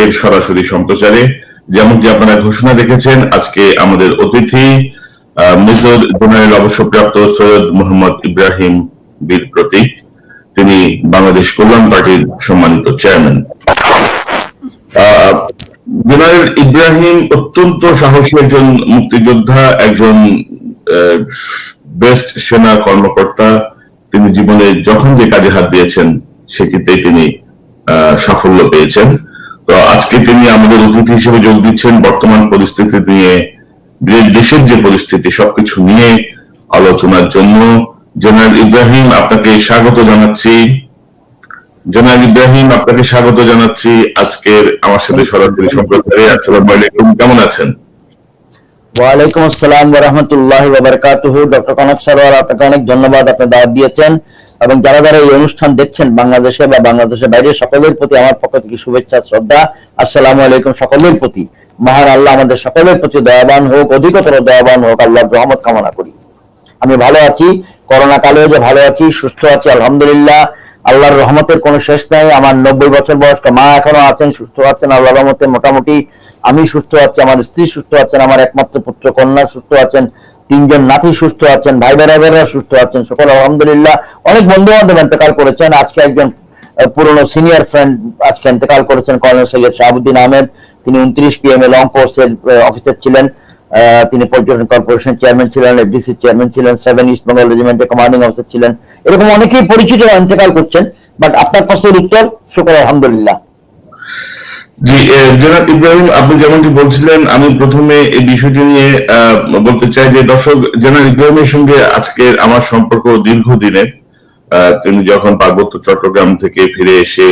এর সরাসরি সম্প্রচারে। যেমনটি আপনারা ঘোষণা দেখেছেন, আজকে আমাদের অতিথি জেনারেল অবসরপ্রাপ্ত সৈয়দ মোহাম্মদ ইব্রাহিম বীর প্রতীক। তিনি বাংলাদেশ কল্যাণ পার্টির সম্মানিত চেয়ারম্যান। জেনারেল ইব্রাহিম অত্যন্ত সাহসী একজন মুক্তিযোদ্ধা, একজন বেস্ট সেনা কর্মকর্তা। তিনি জীবনে যখন যে কাজে হাত দিয়েছেন সেক্ষেত্রে তিনি সাফল্য পেয়েছেন। তো আজকে তিনি আমাদের অতিথি হিসেবে যোগ দিচ্ছেন। বর্তমান পরিস্থিতি নিয়ে দেশের যে পরিস্থিতি, সবকিছু নিয়ে আলোচনার জন্য। জেনারেল ইব্রাহিম আপনাকে স্বাগত জানাচ্ছি। জেনারেল ইব্রাহিম, আপনাকে স্বাগত জানাচ্ছি আজকের আমার সাথে সরাসরি সম্প্রচারে। আসসালামু কেমন আছেন? ওয়ালাইকুম আসসালাম ওয়া রাহমাতুল্লাহি ওয়া বারাকাতুহু। ডক্টর কনক সরোয়ার আপনাকে অনেক ধন্যবাদ আপনি দাওয়াত দিয়েছেন। এবং যারা যারা এই অনুষ্ঠান দেখছেন বাংলাদেশে বা বাংলাদেশের বাইরে, সকলের প্রতি আমার পক্ষ থেকে শুভেচ্ছা, শ্রদ্ধা। আসসালামু আলাইকুম সকলের প্রতি। মহান আল্লাহ আমাদের সকলের প্রতি দয়াবান হোক, অধিকতর দয়াবান হোক, আল্লাহর রহমত কামনা করি। আমি ভালো আছি, করোনা কালেও যে ভালো আছি, সুস্থ আছি, আলহামদুলিল্লাহ। আল্লাহর রহমতের কোনো শেষ নাই, আমার নব্বই বছর বয়স্ক মা এখনও আছেন, সুস্থ আছেন, আল্লাহর রহমতে মোটামুটি। আমি সুস্থ আছি, আমার স্ত্রী সুস্থ আছেন, আমার একমাত্র পুত্র কন্যা সুস্থ আছেন। তিনজন নাতি সুস্থ আছেন, ভাই বেড়াবেরা সুস্থ আছেন, সকল আলহামদুলিল্লাহ। অনেক বন্ধু বান্ধব ইন্তেকাল করেছেন, আজকে একজন পুরনো সিনিয়র ফ্রেন্ড আজকে ইন্তেকাল করেছেন, কর্নেল সৈয়দ শাহাবুদ্দিন আহমেদ। তিনি উনত্রিশ পি এম এ লং কোর্সের অফিসার ছিলেন। তিনি পর্যটন কর্পোরেশন চেয়ারম্যান ছিলেন এফডিসি চেয়ারম্যান ছিলেন সেভেন ইস্ট বেঙ্গল রেজিমেন্টের কমান্ডিং অফিসার ছিলেন। এরকম অনেকেই পরিচিত ইন্তেকাল করছেন বাট আপনার প্রশ্নের উত্তর শুক্র আলহামদুলিল্লাহ। জনাব ইব্রাহিম, আপনি যেমনটি বলছিলেন, আমি প্রথমে এই বিষয়টি নিয়ে বলতে চাই যে দর্শক ইব্রাহিমের সঙ্গে আজকের আমার সম্পর্ক দীর্ঘদিনের। তিনি যখন পার্বত্য চট্টগ্রাম থেকে ফিরে এসে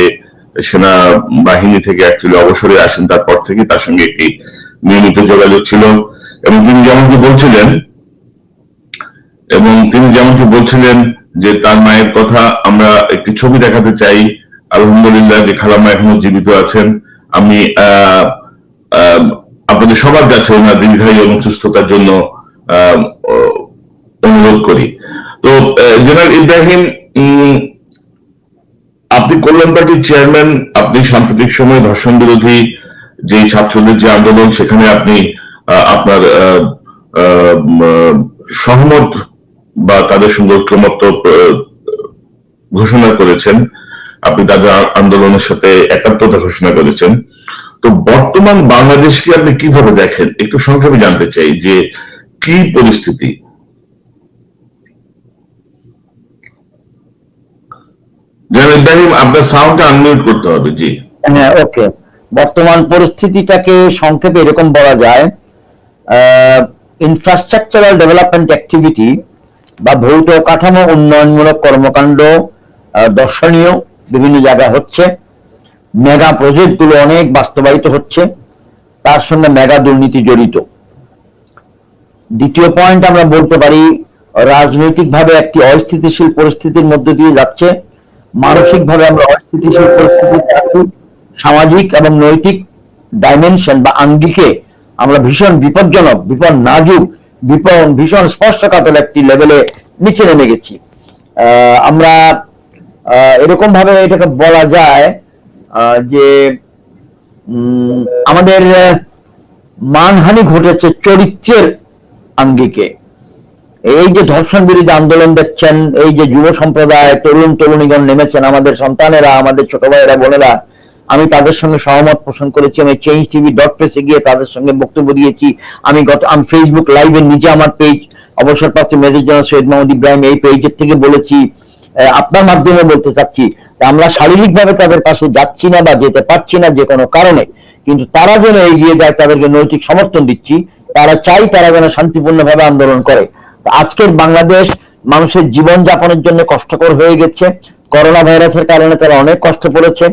সেনা বাহিনী থেকে অ্যাকচুয়ালি অবসরে আসেন, তারপর থেকে তার সঙ্গে একটি নিয়মিত যোগাযোগ ছিল। এবং তিনি যেমনটি বলছিলেন, এবং তিনি যেমনটি বলছিলেন যে তার মায়ের কথা আমরা একটি ছবি দেখাতে চাই, আলহামদুলিল্লাহ যে খালাম্মা এখনও জীবিত আছেন। আমি আপনাদের সবার কাছে ওনার দীর্ঘায়ু এবং সুস্থতার জন্য অনুরোধ করি। তো জেনারেল ইব্রাহিম আপনি কল্যাণ পার্টির চেয়ারম্যান আপনি সাম্প্রতিক সময় ধর্ষণ বিরোধী যে ছাত্রদের যে আন্দোলন সেখানে আপনি আপনার সহমত বা তাদের সঙ্গে ঐক্যমত্য আহ, ঘোষণা করেছেন। আপনি তাদের আন্দোলনের সাথে একাত্মতা ঘোষণা করেছেন। তো বর্তমান বাংলাদেশকে আপনি কীভাবে দেখেন? একটু সংক্ষেপে জানতে চাই যে কি পরিস্থিতি? ইব্রাহিম, আপনার সাউন্ডটা আনমিউট করতে হবে, জি। হ্যাঁ ওকে বর্তমান পরিস্থিতিটাকে সংক্ষেপে এরকম বলা যায় ইনফ্রাস্ট্রাকচারাল ডেভেলপমেন্ট অ্যাক্টিভিটি বা ভৌত কাঠামো উন্নয়নমূলক কর্মকাণ্ড দর্শনীয় বিভিন্ন জায়গায় হচ্ছে। মেগা প্রজেক্টগুলো অনেক বাস্তবায়িত হচ্ছে। তার সঙ্গে মেগা দুর্নীতি জড়িত। দ্বিতীয় পয়েন্ট আমরা বলতে পারি, রাজনৈতিকভাবে একটি অস্থিতিশীল পরিস্থিতির মধ্য দিয়ে যাচ্ছে। মানসিকভাবে আমরা অস্থিতিশীল পরিস্থিতিতে আছি সামাজিক এবং নৈতিক ডাইমেনশন বা আঙ্গিকে আমরা ভীষণ বিপজ্জনক বিপদ নাজুক বিপদ ভীষণ স্পর্শকাতর একটি লেভেলে নিচে নেমে গেছি। আমরা এরকম ভাবে এটাকে বলা যায় যে আমাদের মানহানি ঘটেছে চরিত্রের আঙ্গিকে। এই যে ধর্ষণ বিরোধী আন্দোলন দেখছেন, এই যে যুব সম্প্রদায়, তরুণ তরুণীগণ নেমেছেন, আমাদের সন্তানেরা, আমাদের ছোট ভাইয়েরা, বোনেরা, আমি তাদের সঙ্গে সহমত পোষণ করেছি, আমি চেঞ্জ টিভি ডট প্রেসে গিয়ে তাদের সঙ্গে বক্তব্য দিয়েছি। আমি গত, আমি ফেসবুক লাইভে নিজে আমার পেজ অবসরপ্রাপ্ত মেজর জনাব সৈয়দ মোহাম্মদ ইব্রাহিম এই পেজের থেকে বলেছি আপনার মাধ্যমে বলতে চাচ্ছি আমরা শারীরিকভাবে তাদের পাশে যাচ্ছি না বা যেতে পারছি না যে কোনো কারণে, কিন্তু তারা যেন এগিয়ে যায়, তাদেরকে নৈতিক সমর্থন দিচ্ছি, তারা চাই তারা যেন শান্তিপূর্ণভাবে আন্দোলন করে। আজকের বাংলাদেশ মানুষের জীবন যাপনের জন্য কষ্টকর হয়ে গেছে। করোনা ভাইরাসের কারণে তারা অনেক কষ্ট পড়েছে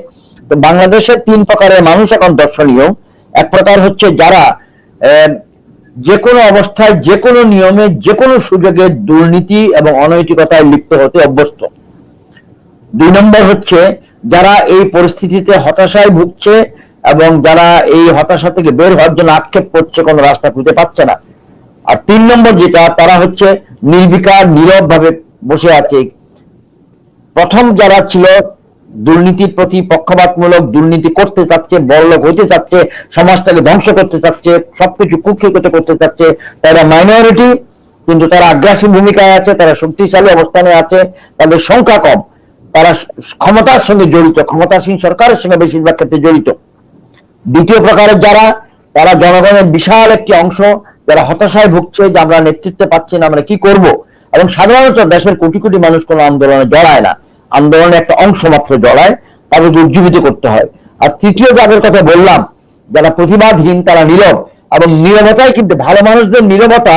তো বাংলাদেশের তিন প্রকারের মানুষ এখন দর্শনীয়। এক প্রকার হচ্ছে যারা যে কোনো অবস্থায় যে কোনো নিয়মে যে কোনো সুযোগে দুর্নীতি এবং অনৈতিকতায় লিপ্ত হতে অভ্যস্ত। দুই নম্বর হচ্ছে, যারা এই পরিস্থিতিতে হতাশায় ভুগছে এবং যারা এই হতাশা থেকে বের হওয়ার জন্য আক্ষেপ করছে, কোনো রাস্তা খুঁজে পাচ্ছে না। আর তিন নম্বর যেটা, তারা হচ্ছে নির্বিকার নীরব ভাবে বসে আছে। প্রথম যারা ছিল দুর্নীতির প্রতি পক্ষপাতমূলক দুর্নীতি করতে চাচ্ছে বড়লোক হইতে চাচ্ছে, সমাজটাকে ধ্বংস করতে চাচ্ছে, সবকিছু কুক্ষিগত করতে চাচ্ছে, তারা মাইনরিটি কিন্তু তারা আগ্রাসী ভূমিকায় আছে, তারা শক্তিশালী অবস্থানে আছে, তাদের সংখ্যা কম। তারা ক্ষমতার সঙ্গে জড়িত, ক্ষমতাসীন সরকারের সঙ্গে বেশিরভাগ ক্ষেত্রে জড়িত। দ্বিতীয় প্রকারের যারা, তারা জনগণের বিশাল একটি অংশ, যারা হতাশায় ভুগছে যে আমরা নেতৃত্ব পাচ্ছি না, আমরা কি করব? এবং সাধারণত দেশের কোটি কোটি মানুষ কোনো আন্দোলনে জড়ায় না। আন্দোলনে একটা অংশ মাত্র জড়ায় তাদেরকে উজ্জীবিত করতে হয়। আর তৃতীয় যাদের কথা বললাম, যারা প্রতিবাদহীন, তারা নীরব এবং নীরবতাই কিন্তু ভালো মানুষদের নীরবতা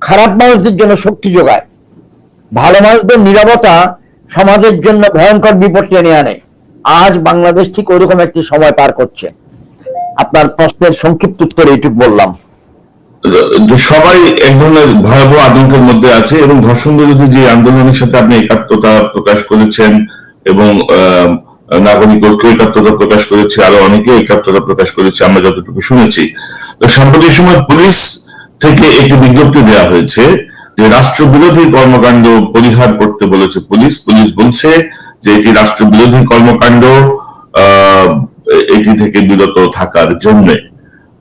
খারাপ মানুষদের জন্য শক্তি যোগায়। ভালো মানুষদের নীরবতা সমাজের জন্য ভয়ঙ্কর বিপদ টেনে আনে। আজ বাংলাদেশ ঠিক ওইরকম একটি সময় পার করছে। আপনার প্রশ্নের সংক্ষিপ্ত উত্তর এইটুকু বললাম। সবাই এক ধরনের ভয়াবহ আতঙ্কের মধ্যে আছে এবং ধর্ষণ বিরোধী যে আন্দোলনের সাথে আপনি একাত্মতা প্রকাশ করেছেন এবং নাগরিক ঐক্য একাত্মতা প্রকাশ করেছে, আরও অনেকে একাত্মতা প্রকাশ করেছে, আমরা যতটুকু শুনেছি। তো সাম্প্রতিক সময় পুলিশ থেকে একটি বিজ্ঞপ্তি দেওয়া হয়েছে যে রাষ্ট্রবিরোধী কর্মকাণ্ড পরিহার করতে বলেছে পুলিশ। পুলিশ বলছে যে এটি রাষ্ট্রবিরোধী কর্মকাণ্ড এটি থেকে বিরত থাকার জন্যে।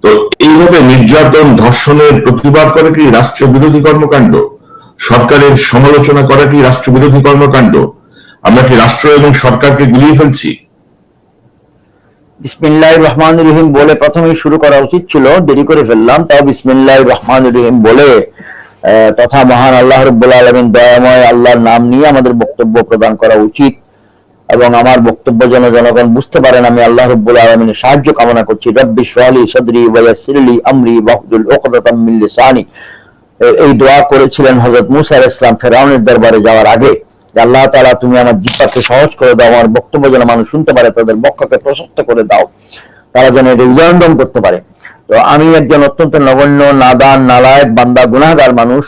তো এইভাবে নির্যাতন, ধর্ষণের প্রতিবাদ করা কি রাষ্ট্রবিরোধী কর্মকাণ্ড? সরকারের সমালোচনা করা কি রাষ্ট্রবিরোধী কর্মকাণ্ড? আমরা কি রাষ্ট্র এবং সরকারকে গুলিয়ে ফেলছি? বিসমিল্লাহ রহমান রহিম বলে প্রথমেই শুরু করা উচিত ছিল, দেরি করে ফেললাম, তাও বিসমিল্লাহ রহমান রহিম বলে তথা মহান আল্লাহ রব্বুল আলমিন দয়াময় আল্লাহর নাম নিয়ে আমাদের বক্তব্য প্রদান করা উচিত। এবং আমার বক্তব্য যেন জনগণ বুঝতে পারেন, আমি আল্লাহ রব্বুল আলমিনের সাহায্য কামনা করছি। রব্বি সোয়ালি সদরি ওয়াসিরলি আমরি বাহুদুল ওকদাতাম মিন লিসানি। এ- এই দোয়া করেছিলেন হযরত মুসা আলাইহিস সালাম ফেরাউনের দরবারে যাওয়ার আগে। আল্লাহ তাআলা তুমি আমার জিহ্বাকে সহজ করে দাও, আমার বক্তব্য যেন মানুষ শুনতে পারে, তাদের বক্ষকে প্রশস্ত করে দাও। তারা যেন এটা হৃদয়ঙ্গম করতে পারে। তো আমি একজন অত্যন্ত নগণ্য, নাদান, নালায়ক বান্দা, গুনাহগার মানুষ।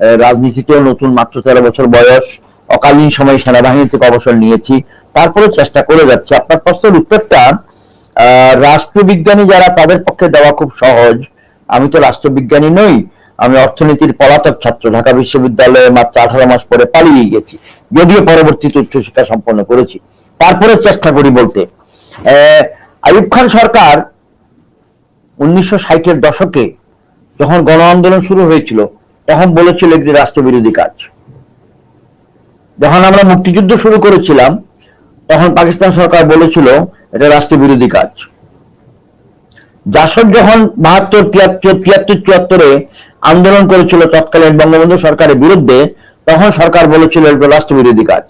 রাজনীতিতেও নতুন মাত্র তেরো বছর বয়স। অকালীন সময় সেনাবাহিনী থেকে অবসর নিয়েছি। তারপরে চেষ্টা করে যাচ্ছি। আপনার প্রশ্নের উত্তরটা রাষ্ট্রবিজ্ঞানী যারা তাদের পক্ষে দেওয়া খুব সহজ। আমি তো রাষ্ট্রবিজ্ঞানী নই আমি অর্থনীতির পলাতক ছাত্র। ঢাকা বিশ্ববিদ্যালয়ে মাত্র আঠারো মাস পরে পালিয়ে গেছি। যদিও পরবর্তীতে উচ্চশিক্ষা সম্পন্ন করেছি। তারপরে চেষ্টা করি বলতে। আহ, আইয়ুব খান সরকার উনিশশো ষাটের দশকে যখন গণ আন্দোলন শুরু হয়েছিল তখন বলেছিল একটি রাষ্ট্রবিরোধী কাজ। যখন আমরা মুক্তিযুদ্ধ শুরু করেছিলাম তখন পাকিস্তান সরকার বলেছিল, এটা রাষ্ট্রবিরোধী কাজ। জাসদ যখন বাহাত্তর, তিয়াত্তর তিয়াত্তর, চুয়াত্তরে আন্দোলন করেছিল তৎকালীন বঙ্গবন্ধু সরকারের বিরুদ্ধে, তখন সরকার বলেছিল এটা রাষ্ট্রবিরোধী কাজ।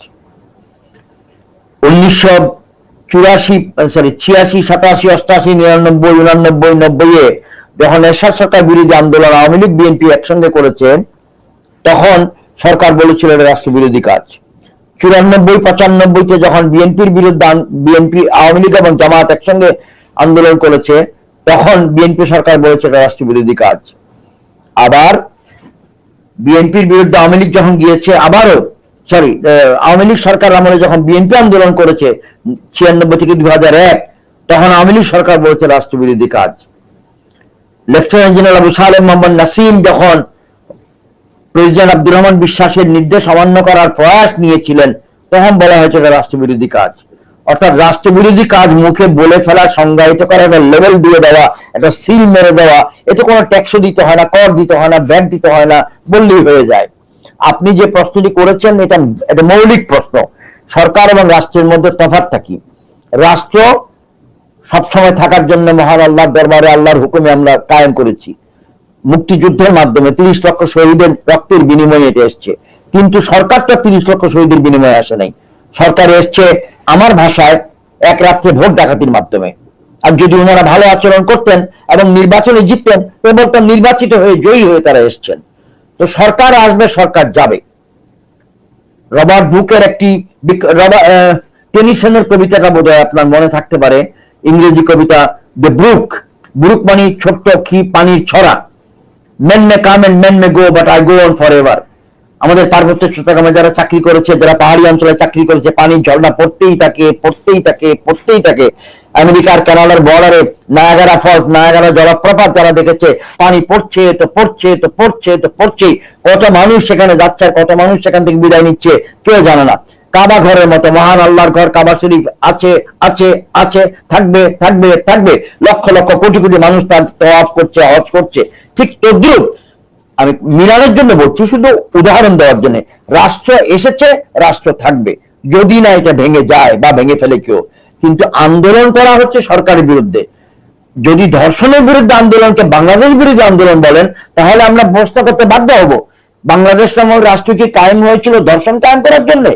উনিশশো চুরাশি সরি ছিয়াশি, সাতাশি, অষ্টাশি, নিরানব্বই, উনানব্বই নব্বই এ যখন এরশাদ সরকার বিরোধী আন্দোলন আওয়ামী লীগ, বিএনপি একসঙ্গে করেছে, তখন সরকার বলেছিল এটা রাষ্ট্রবিরোধী কাজ। চুরানব্বই, পঁচানব্বইতে যখন বিএনপির বিরুদ্ধে বিএনপি আওয়ামী লীগ এবং জামাত একসঙ্গে আন্দোলন করেছে, তখন বিএনপি সরকার বলেছে এটা রাষ্ট্রবিরোধী কাজ। আবার বিএনপির বিরুদ্ধে আওয়ামী লীগ যখন গিয়েছে, আবারও সরি আওয়ামী লীগ সরকার আমলে যখন বিএনপি আন্দোলন করেছে, ছিয়ানব্বই থেকে দু হাজার এক, তখন আওয়ামী লীগ সরকার বলেছে রাষ্ট্রবিরোধী কাজ। লেফটেন্যান্ট জেনারেল আবু সালেম মোহাম্মদ নাসিম যখন প্রেসিডেন্ট আব্দুর রহমান বিশ্বাসের নির্দেশ অমান্য করার প্রয়াস নিয়েছিলেন। তখন বলা হয়েছে এটা রাষ্ট্রবিরোধী কাজ। অর্থাৎ রাষ্ট্রবিরোধী কাজ মুখে বলে ফেলা, সংজ্ঞায়িত করা একটা লেভেল দিয়ে দেওয়া, একটা সিল মেরে দেওয়া, এতে কোনো ট্যাক্সও দিতে হয় না, কর দিতে হয় না ব্যাট দিতে হয় না, বললেই হয়ে যায়। আপনি যে প্রশ্নটি করেছেন, এটা এটা মৌলিক প্রশ্ন। সরকার এবং রাষ্ট্রের মধ্যে তফাৎটা কি? রাষ্ট্র সবসময় থাকার জন্য মহান আল্লাহর দরবারে আল্লাহর হুকুমে আমরা কায়েম করেছি। মুক্তিযুদ্ধের মাধ্যমে তিরিশ লক্ষ শহীদের রক্তের বিনিময়ে এটা এসছে। কিন্তু সরকারটা তিরিশ লক্ষ শহীদের বিনিময়ে আসে নাই। সরকার এসছে আমার ভাষায় এক রাত্রে ভোট ডাকাতির মাধ্যমে। আর যদি ওনারা ভালো আচরণ করতেন এবং নির্বাচনে জিততেন বলতাম নির্বাচিত হয়ে জয়ী হয়ে তারা এসছেন। তো সরকার আসবে, সরকার যাবে। রবার্ট বুকের একটি টেনিসনের কবিতাটা বোধহয় আপনার মনে থাকতে পারে। ইংরেজি কবিতা, দ্য ব্রুক ব্রুক মানে ছোট্ট কি পানির ছড়া। Men may come and men may go but I go on for ever আমাদের পার্বত্য চট্টগ্রামে যারা চাকরি করেছে, যারা পাহাড়ি অঞ্চলে চাকরি করেছে, পানির ঝর্ণা পড়তেই থাকে পড়তেই থাকে পড়তেই থাকে। আমেরিকার, কানাডার বর্ডারে নায়াগারা ফলস নায়াগারা জলপ্রপাত যারা দেখেছে, পানি পড়ছে তো পড়ছে তো পড়ছে তো পড়ছে কত মানুষ সেখানে যাচ্ছে কত মানুষ সেখান থেকে বিদায় নিচ্ছে, কেউ জানে না। কাবা ঘরের মতো, মহান আল্লাহর ঘর, কাবা শরীফ আছে আছে আছে, থাকবে থাকবে থাকবে। লক্ষ লক্ষ কোটি কোটি মানুষ তার তওয়াফ করছে, হজ করছে। ঠিক তদ্রুপ। আমি মিলানের জন্য বলছি, শুধু উদাহরণ দেওয়ার জন্য। রাষ্ট্র এসেছে, রাষ্ট্র থাকবে। যদি না এটা ভেঙে যায় বা ভেঙে ফেলে কেউ। কিন্তু আন্দোলন করা হচ্ছে সরকারের বিরুদ্ধে। যদি ধর্ষণের বিরুদ্ধে আন্দোলনকে বাংলাদেশ বিরুদ্ধে আন্দোলন বলেন, তাহলে আমরা প্রশ্ন করতে বাধ্য হব, বাংলাদেশ নামক রাষ্ট্র কি কায়েম হয়েছিল ধর্ষণ কায়েম করার জন্য?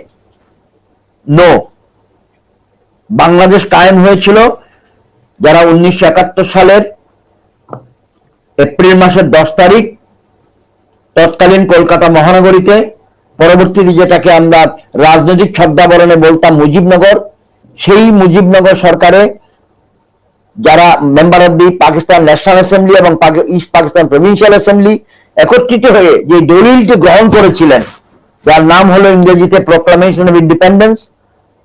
নো বাংলাদেশ কায়েম হয়েছিল যারা উনিশশো একাত্তর সালের এপ্রিল মাসের দশ তারিখ, তৎকালীন কলকাতা মহানগরীতে, পরবর্তীতে যেটাকে আমরা রাজনৈতিক শব্দাবরণে বলতাম মুজিবনগর, সেই মুজিবনগর সরকারে যারা member of the Pakistan national assembly এবং ইস্ট পাকিস্তান প্রভিন্সিয়াল অ্যাসেম্বলি একত্রিত হয়ে যে দলিলটি গ্রহণ করেছিলেন, যার নাম হলো ইংরেজিতে প্রোক্লামেশন অফ ইন্ডিপেন্ডেন্স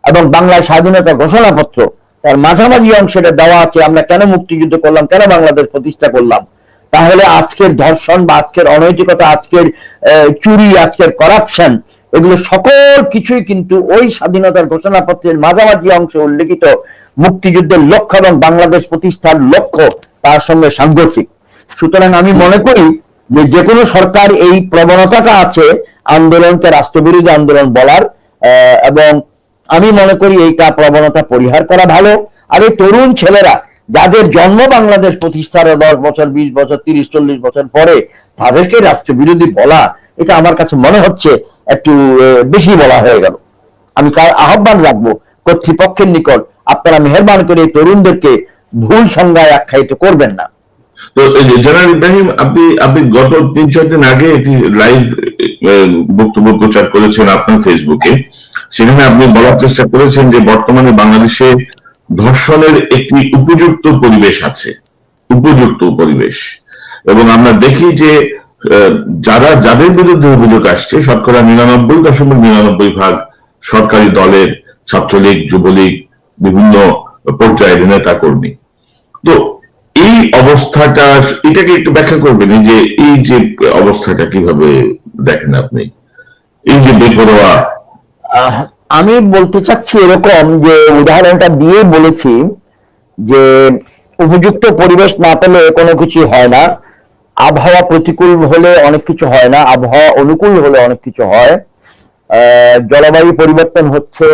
এবং বাংলায় স্বাধীনতা ঘোষণাপত্র, তার মাঝামাঝি অংশটা দেওয়া আছে, আমরা কেন মুক্তিযুদ্ধ করলাম, কেন বাংলাদেশ প্রতিষ্ঠা করলাম তাহলে আজকের ধর্ষণ বা আজকের অনৈতিকতা, আজকের চুরি, আজকের করাপশন এগুলো সকল কিছুই কিন্তু ওই স্বাধীনতার ঘোষণাপত্রের মাঝামাঝি অংশে উল্লেখিত মুক্তিযুদ্ধের লক্ষ্য এবং বাংলাদেশ প্রতিষ্ঠার লক্ষ্য তার সঙ্গে সাংঘর্ষিক। সুতরাং আমি মনে করি যে কোনো সরকার এই প্রবণতাটা আছে আন্দোলনকে, রাষ্ট্রবিরোধী আন্দোলন বলার এবং আমি মনে করি এইটা প্রবণতা পরিহার করা ভালো। আর এই তরুণ ছেলেরা যাদের জন্ম বাংলাদেশ প্রতিষ্ঠার দশ বছর, বিশ বছর, তিরিশ, চল্লিশ বছর পরে তাদেরকে রাষ্ট্রবিরোধী বলা, এটা আমার কাছে মনে হচ্ছে একটু বেশি বলা হয়ে গেল। আমি তার আহ্বান রাখব কর্তৃপক্ষের নিকট, আপনারা মেহরবান করে তরুণদেরকে ভুল সংজ্ঞায় আখ্যায়িত করবেন না। তো জেনারেল ইব্রাহিম, আপনি আপনি গত তিন, চার দিন আগে একটি লাইভ বক্তব্য প্রচার করেছেন আপনার ফেসবুকে সেখানে আপনি বলার চেষ্টা করেছেন যে বর্তমানে বাংলাদেশে ধর্ষণের একটি উপযুক্ত পরিবেশ আছে, উপযুক্ত পরিবেশ। এবং আমরা দেখি যে যারা, যাদের বিরুদ্ধে অভিযোগ আসছে, শতকরা নিরানব্বই দশমিক নিরানব্বই ভাগ সরকারি দলের ছাত্রলীগ, যুবলীগ, বিভিন্ন পর্যায়ের নেতা কর্মী। তো এই অবস্থাটা, এটাকে একটু ব্যাখ্যা করবেন যে, এই যে অবস্থাটা কীভাবে দেখেন আপনি? এই যে বেপরোয়া আমি বলতে চাচ্ছি এরকম যে উদাহরণটা দিয়ে বলেছি যে উপযুক্ত পরিবেশ না পেলে কোনো কিছু হয় না। আবহাওয়া প্রতিকূল হলে অনেক কিছু হয় না, আবহাওয়া অনুকূল হলে অনেক কিছু হয়। জলবায়ু পরিবর্তন হচ্ছে।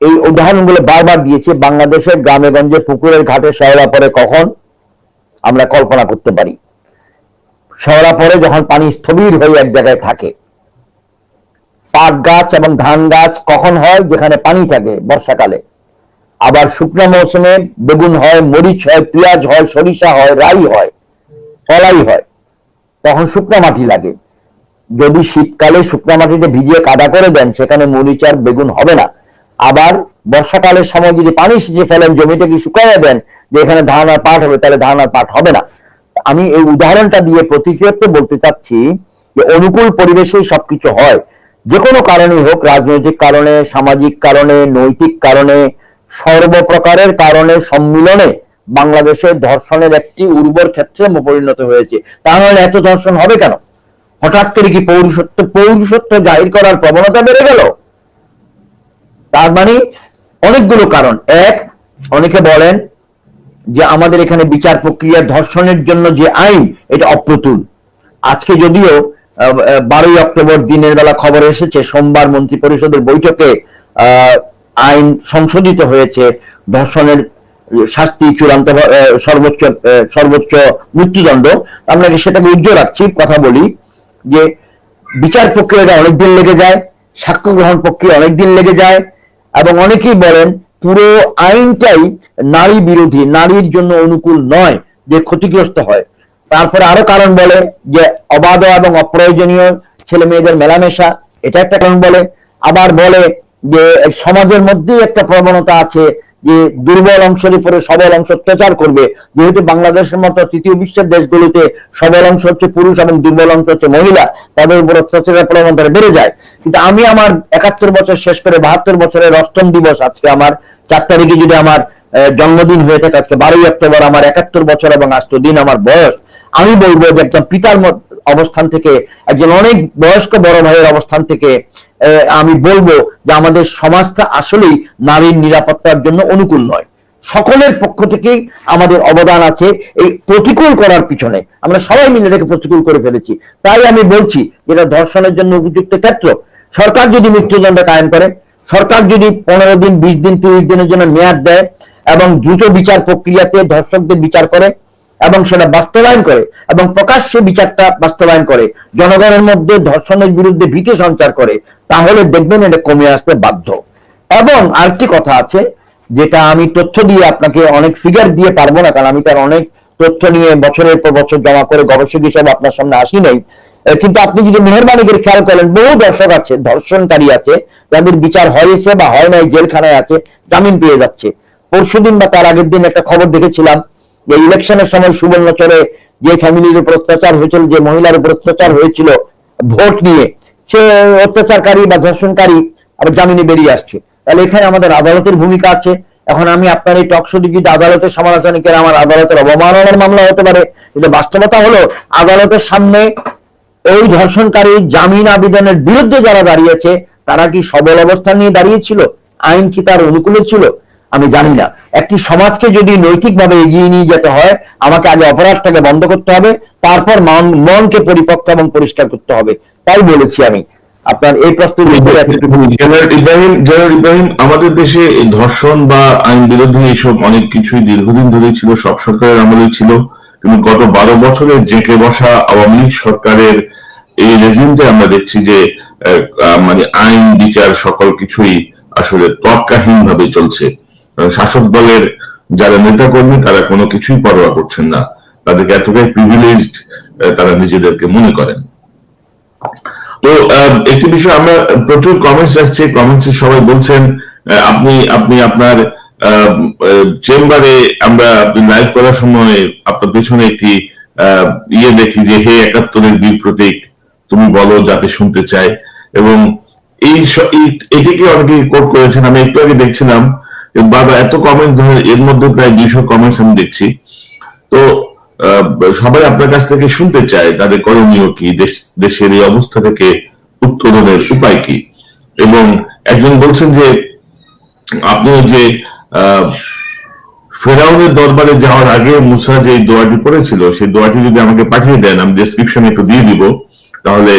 এই উদাহরণগুলো বারবার দিয়েছে, বাংলাদেশের গ্রামে গঞ্জে পুকুরের ঘাটে শেওলা পরে কখন আমরা কল্পনা করতে পারি। শেওলা পরে যখন পানি স্থবির হয়ে এক জায়গায় থাকে পাট গাছ এবং ধান গাছ কখন হয়? যেখানে পানি থাকে বর্ষাকালে। আবার শুকনো মৌসুমে বেগুন হয়, মরিচ হয়, পেঁয়াজ হয়, সরিষা হয়, রাই হয় কলাই হয়। তখন শুকনো মাটি লাগে। যদি শীতকালে শুকনো মাটিতে ভিজিয়ে কাদা করে দেন, সেখানে মরিচ আর বেগুন হবে না। আবার বর্ষাকালের সময় যদি পানি সিঁচে ফেলেন, জমিতে কি শুকাইয়ে দেন, যে এখানে ধান আর পাট হবে, তাহলে ধান আর পাট হবে না। আমি এই উদাহরণটা দিয়ে প্রতিক্রিয়াতে বলতে চাচ্ছি যে, অনুকূল পরিবেশেই সবকিছু হয়। যে কোনো কারণেই হোক, রাজনৈতিক কারণে, সামাজিক কারণে, নৈতিক কারণে, সর্বপ্রকারের কারণে সম্মিলনে বাংলাদেশের ধর্ষণের একটি উর্বর ক্ষেত্রে পরিণত হয়েছে। তাহলে এত ধর্ষণ হবে কেন? হঠাৎ করে কি পৌরুষত্ব পৌরুষত্ব জাহির করার প্রবণতা বেড়ে গেল? তার মানে অনেকগুলো কারণ। এক, অনেকে বলেন যে আমাদের এখানে বিচার প্রক্রিয়া ধর্ষণের জন্য যে আইন, এটা অপ্রতুল। আজকে যদিও বারোই অক্টোবর দিনের বেলা খবর এসেছে, সোমবার মন্ত্রী পরিষদের বৈঠকে আইন সংশোধিত হয়েছে, ধর্ষণের শাস্তি চূড়ান্ত সর্বোচ্চ সর্বোচ্চ মৃত্যুদণ্ড। আমরা সেটাকে উজ্জ্বল রাখছি? কথা বলি যে বিচার প্রক্রিয়াটা অনেকদিন লেগে যায়, সাক্ষ্য গ্রহণ প্রক্রিয়া অনেকদিন লেগে যায়, এবং অনেকেই বলেন পুরো আইনটাই নারী বিরোধী, নারীর জন্য অনুকূল নয় যে ক্ষতিগ্রস্ত হয়। তারপরে আরও কারণ বলে যে অবাধ এবং অপ্রয়োজনীয় ছেলে মেয়েদের মেলামেশা, এটা একটা কারণ বলে। আবার বলে যে সমাজের মধ্যেই একটা প্রবণতা আছে যে দুর্বল অংশের উপরে সবল অংশ অত্যাচার করবে। যেহেতু বাংলাদেশের মতো তৃতীয় বিশ্বের দেশগুলিতে সবল অংশ হচ্ছে পুরুষ এবং দুর্বল অংশ হচ্ছে মহিলা, তাদের উপর অত্যাচারের প্রবণতা বেড়ে যায়। কিন্তু আমি আমার একাত্তর বছর শেষ করে বাহাত্তর বছরের অষ্টম দিবস আজকে আমার চার তারিখে যদি আমার জন্মদিন হয়ে থাকে, আজকে বারোই অক্টোবর আমার একাত্তর বছর এবং আষ্ট দিন আমার বয়স আমি বলব যে একজন পিতার অবস্থান থেকে, একজন অনেক বয়স্ক বড় ভাইয়ের অবস্থান থেকে আমি বলব যে আমাদের সমাজটা আসলেই নারীর নিরাপত্তার জন্য অনুকূল নয়। সকলের পক্ষ থেকেই আমাদের অবদান আছে এই প্রতিকূল করার পিছনে। আমরা সবাই মিলে এটাকে প্রতিকূল করে ফেলেছি। তাই আমি বলছি, যেটা ধর্ষণের জন্য উপযুক্ত ক্ষেত্র, সরকার যদি মৃত্যুদণ্ড কায়েম করে, সরকার যদি পনেরো দিন, বিশ দিন, তিরিশ দিনের জন্য মেয়াদ দেয় এবং দ্রুত বিচার প্রক্রিয়াতে ধর্ষকদের বিচার করে এবং সেটা বাস্তবায়ন করে এবং প্রকাশ্যে বিচারটা বাস্তবায়ন করে। জনগণের মধ্যে ধর্ষণের বিরুদ্ধে ভীতি সঞ্চার করে, তাহলে দেখবেন এটা কমে আসতে বাধ্য। এবং আরেকটি কথা আছে, যেটা আমি তথ্য দিয়ে আপনাকে অনেক ফিগার দিয়ে পারব না, কারণ আমি তার অনেক তথ্য নিয়ে বছরের পর বছর জমা করে গবেষক হিসেবে আপনার সামনে আসি নাই। কিন্তু আপনি যদি মেহরবানি করে খেয়াল করেন, বহু দর্শক আছে, ধর্ষণকারী আছে, যাদের বিচার হয়েছে বা হয় নাই, জেলখানায় আছে, জামিন পেয়ে যাচ্ছে। পরশুদিন বা তার আগের দিন একটা খবর দেখেছিলাম যে ইলেকশনের সময় সুবর্ণচরে যে ফ্যামিলির উপর অত্যাচার হয়েছিল, যে মহিলার উপর অত্যাচার হয়েছিল, ভোট নিয়ে সে অত্যাচারকারী বা ধর্ষণকারী আবার জামিনে বেরিয়ে আসছে। তাহলে এখানে আমাদের আদালতের ভূমিকা আছে। এখন আমি আপনার এই টকশো যদি আদালতের সমালোচনা করে আমার আদালতের অবমাননার মামলা হতে পারে। কিন্তু বাস্তবতা হলো, আদালতের সামনে ওই ধর্ষণকারী জামিন আবেদনের বিরুদ্ধে যারা দাঁড়িয়েছে, তারা কি সবল অবস্থান নিয়ে দাঁড়িয়েছিল? আইন কি তার অনুকূলে ছিল? আমি জানি না। একটি সমাজকে যদি নৈতিকভাবে এগিয়ে নিয়ে যেতে হয় আমাকে আগে অপরাধটাকে বন্ধ করতে হবে তারপর মন- মনকে পরিপক্ক এবং পরিষ্কার করতে হবে। তাই বলেছি আমি। আপনার এই প্রশ্নের জেনারেল ইব্রাহিম জেনারেল ইব্রাহিম আমাদের দেশে ধর্ষণ বা আইন বিরোধী এইসব অনেক কিছুই দীর্ঘদিন ধরে ছিল সব সরকারের আমলে ছিল। কিন্তু গত বারো বছরে জেঁকে বসা আওয়ামী লীগ সরকারের এই রেজিমতে আমরা দেখছি যে মানে আইন বিচার সকল কিছুই আসলে তর্কাহীন ভাবে চলছে। শাসক দলের যারা নেতাকর্মী তারা কোনো কিছুই পরোয়া করছেন না। তাদেরকে এতটাই প্রিভিলেজড তারা নিজেদেরকে মনে করেন। তো একটি বিষয় আমরা প্রচুর কমেন্টস আসছে। কমেন্টস সবাই বলছেন আপনি আপনি আপনার চেম্বারে আমরা লাইভ করার সময় আপনার পেছনে একটি আহ, ইয়ে দেখি যে হে একাত্তরের বীর প্রতীক তুমি বলো যাতে শুনতে চাই এবং এই এটিকে অনেকে কোট করেছেন। আমি একটু আগে দেখছিলাম বাবা এত কমেন্ট এর মধ্যে প্রায় দুইশো কমেন্টস আমি দেখছি। তো সবাই আপনার কাছ থেকে শুনতে চায়, তাদের করণীয় কি, দেশ, দেশের এই অবস্থা থেকে উত্তরণের উপায় কি? এবং একজন বলছেন যে, আপনি যে ফেরাউনের দরবারে যাওয়ার আগে মুসা যে দোয়াটি পড়েছিল, সেই দোয়াটি যদি আমাকে পাঠিয়ে দেন, আমি ডেসক্রিপশনে একটু দিয়ে দিব। তাহলে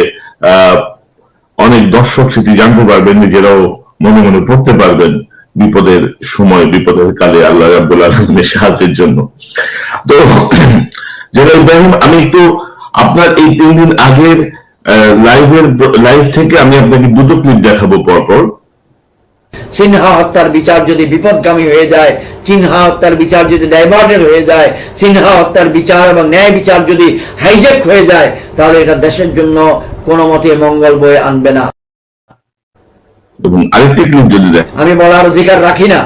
অনেক দর্শক সেটি জানতে পারবেন, নিজেরাও মনে মনে পড়তে পারবেন। বিপদের সময়, বিপদের কালে আল্লাহ রাব্বুল আলমের সাহায্যের জন্য। তো যেটা ইব্রাহিম, আমি একটু আপনার এই তিন দিন আগের লাইভের, লাইভ থেকে আমি আপনাকে দুটো ক্লিপ দেখাবো পরপর। সিনহা হত্যার বিচার যদি বিপদগামী হয়ে যায়, সিনহা হত্যার বিচার যদি ডাইভার্টেড হয়ে যায়, সিনহা হত্যার বিচার এবং ন্যায় বিচার যদি হাইজ্যাক হয়ে যায়, তাহলে এটা দেশের জন্য কোনো মতে মঙ্গল বয়ে আনবে না। এবং আরেকটি ক্লিপ যদি দেখ। আমি বলার অধিকার রাখি না।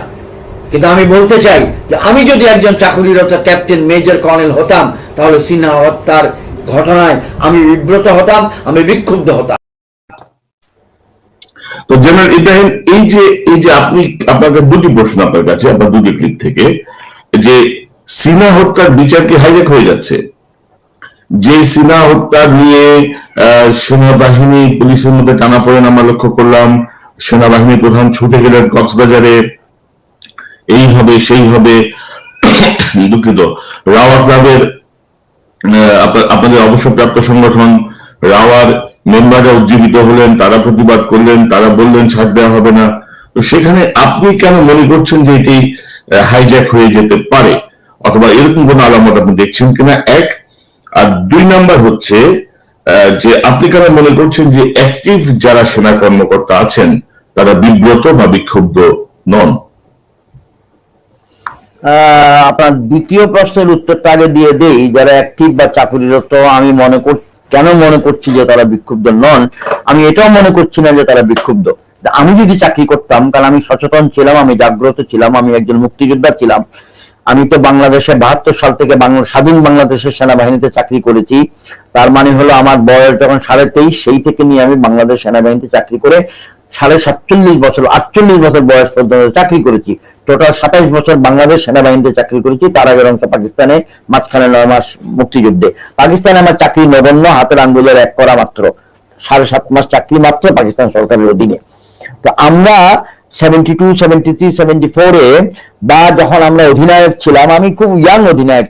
কিন্তু আমি বলতে চাই যে আমি যদি একজন চাকুরিরত ক্যাপ্টেন মেজর কর্নেল হতাম তাহলে সিনহা হত্যার ঘটনায় আমি বিব্রত হতাম আমি বিক্ষুব্ধ হতাম। তো জেনারেল ইব্রাহিম এই যে এই যে আপনি আপনাকে দুটি প্রশ্ন আপনার কাছে আপনার দুটি ক্লিপ থেকে যে সিনা হত্যার বিচার কি হাইজ্যাক হয়ে যাচ্ছে? যে সিনা হত্যা নিয়ে সেনাবাহিনী পুলিশের মধ্যে টানা পড়েন আমরা লক্ষ্য করলাম সেনাবাহিনী প্রধান ছুটে গেলেন কক্সবাজারে। এই হবে, সেই হবে। দুঃখিত। রাওয়া ক্লাবের আপনাদের অবসরপ্রাপ্ত সংগঠন রাওয়ার মেম্বাররা উজ্জীবিত হলেন, তারা প্রতিবাদ করলেন, তারা বললেন, ছাড় দেওয়া হবে না। তো সেখানে আপনি কেন মনে করছেন যে এটি হাইজ্যাক হয়ে যেতে পারে? অথবা এরকম কোন আলামত আপনি দেখছেন কিনা? এক, আর দুই নাম্বার হচ্ছে যে আপনি কেন মনে করছেন যে অ্যাক্টিভ যারা সেনা কর্মকর্তা আছেন তারা বিব্রত বা বিক্ষুব্ধ নন। আপনার দ্বিতীয় প্রশ্নের উত্তরটা আগে দিয়ে দেই, যারা অ্যাক্টিভ বা চাকুরিরত, আমি মনে কর, কেন মনে করছি যে তারা বিক্ষুব্ধ নন? আমি এটাও মনে করছি না যে তারা বিক্ষুব্ধ। আমি যদি চাকরি করতাম, কারণ আমি সচেতন ছিলাম, আমি জাগ্রত ছিলাম, আমি একজন মুক্তিযোদ্ধা ছিলাম। আমি তো বাংলাদেশে বাহাত্তর সাল থেকে বাংলা, স্বাধীন বাংলাদেশের সেনাবাহিনীতে চাকরি করেছি। তার মানে হলো, আমার বয়স যখন সাড়ে তেইশ, সেই থেকে নিয়ে আমি বাংলাদেশ সেনাবাহিনীতে চাকরি করে সাড়ে সাতচল্লিশ বছর, আটচল্লিশ বছর বয়স পর্যন্ত চাকরি করেছি। টোটাল সাতাইশ বছর বাংলাদেশ সেনাবাহিনীতে চাকরি করেছি, তার আগের অংশ পাকিস্তানে, মাঝখানে নয় মাস মুক্তিযুদ্ধে। পাকিস্তানে আমার চাকরি নগণ্য, হাতের আঙ্গুলের এক করা মাত্র। সাড়ে সাত মাস চাকরি মাত্র পাকিস্তান সরকারের অধীনে। তো আমরা seventy two seventy three seventy ফোরে বা যখন আমরা অধিনায়ক ছিলাম, আমি খুব ইয়াং অধিনায়ক